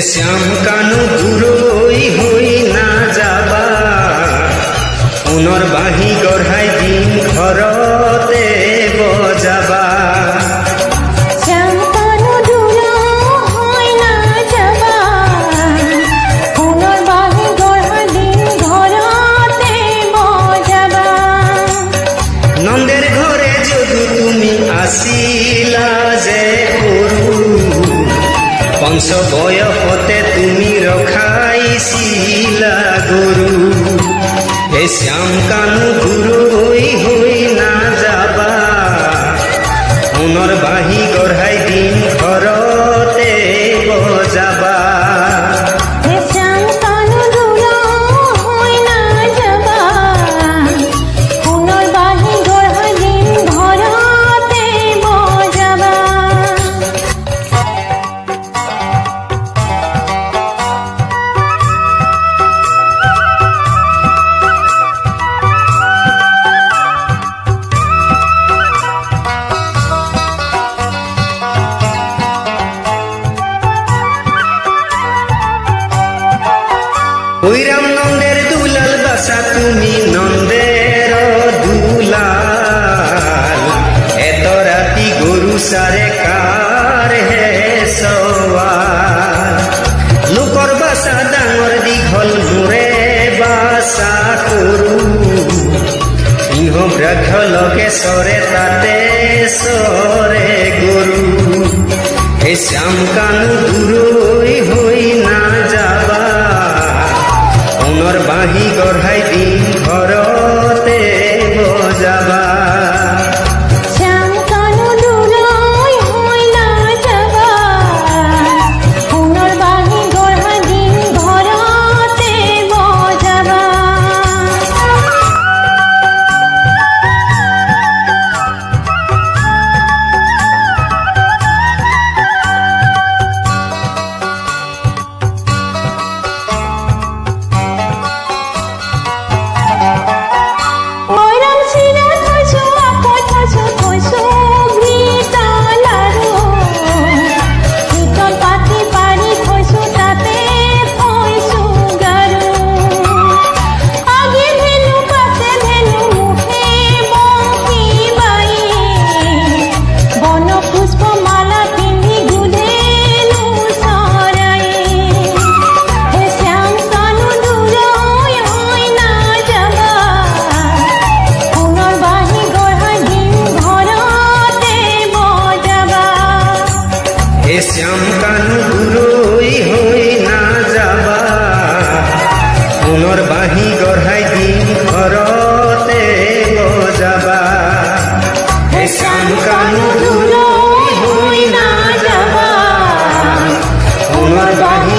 শ্যাম কানু দূরই হই না যাবা। পুনর্বাহী গড়াই গঢ়াই পঞ্চ বয়সতে তুমি ৰখাইছিলা গৰু হে শ্যাম কানু গুরু হৈ নাযাবা সোণৰ যাবা। দিম হৈৰাম নন্দের দুলাল বাসা, তুমি নন্দের দুলাল। এত রাতি গরু সারে কার হে সওয়াল? লোকৰ বাসা ডাঙৰ দীঘল মোৰে বাসা সৰু সিংহ ব্যাঘ্ৰ লগে চৰে তাতে চৰে গৰু হে শ্যাম কানু দূৰৈ জামকানুগুলোই হই না যাবা। পুনৰ বাঁহী গঢ়াই দিম ঘৰতে গজাবা হে জামকানুগুলোই হই না যাবা। পুনৰ বাঁহী